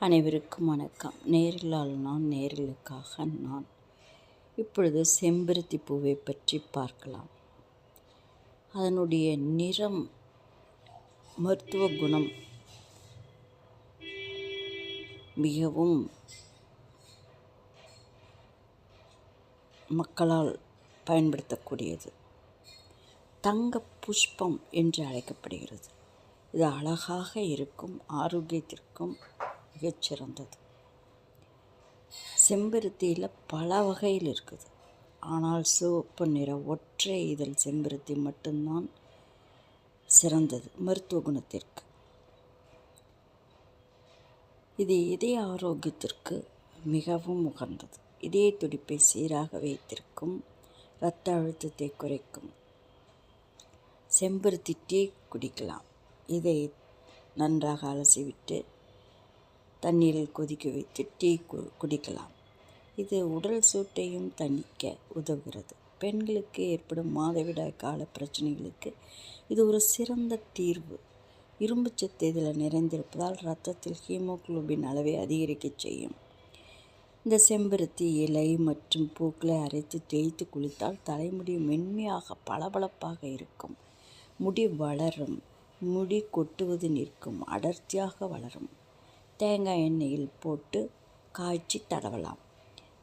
அனைவருக்கும் வணக்கம். நேரிலால் நான் நேரிலுக்காக நான். இப்பொழுது செம்பருத்தி பூவை பற்றி பார்க்கலாம். அதனுடைய நிறம் மருத்துவ குணம் மிகவும் மக்களால் பயன்படுத்தக்கூடியது. தங்க புஷ்பம் என்று அழைக்கப்படுகிறது. இது அழகாக இருக்கும் ஆரோக்கியத்திற்கும் மிகச்சிறந்தது செம்பருத்தியில் பல வகையில் இருக்குது. ஆனால் சிவப்பு நிற ஒற்றை இதழ் செம்பருத்தி மட்டும்தான் சிறந்தது மருத்துவ குணத்திற்கு. இது இதய ஆரோக்கியத்திற்கு மிகவும் உகந்தது. இதய துடிப்பை சீராக வைத்திருக்கும் இரத்த அழுத்தத்தை குறைக்கும். செம்பருத்தி டீ குடிக்கலாம். இதை நன்றாக அலசிவிட்டு தண்ணீரில் கொதிக்க வைத்து டீ கு குடிக்கலாம். இது உடல் சூட்டையும் தணிக்க உதவுகிறது. பெண்களுக்கு ஏற்படும் மாதவிடாய் கால பிரச்சனைகளுக்கு இது ஒரு சிறந்த தீர்வு. இரும்புச்சத்து இதில் நிறைந்திருப்பதால் இரத்தத்தில் ஹீமோக்ளோபின் அளவை அதிகரிக்க செய்யும். இந்த செம்பருத்தி இலை மற்றும் பூக்களை அரைத்து தேய்த்து குளித்தால் தலைமுடி மென்மையாக பளபளப்பாக இருக்கும். முடி வளரும். முடி கொட்டுவது நிற்கும். அடர்த்தியாக வளரும். தேங்காய் எண்ணெயில் போட்டு காய்ச்சி தடவலாம்.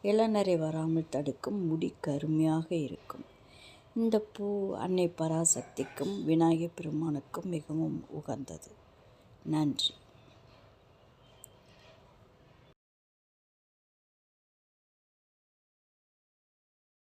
இளநரை வராமல் தடுக்கும் முடி கருமையாக இருக்கும். இந்த பூ அன்னை பராசக்திக்கும் விநாயகப் பெருமானுக்கும் மிகவும் உகந்தது. நன்றி.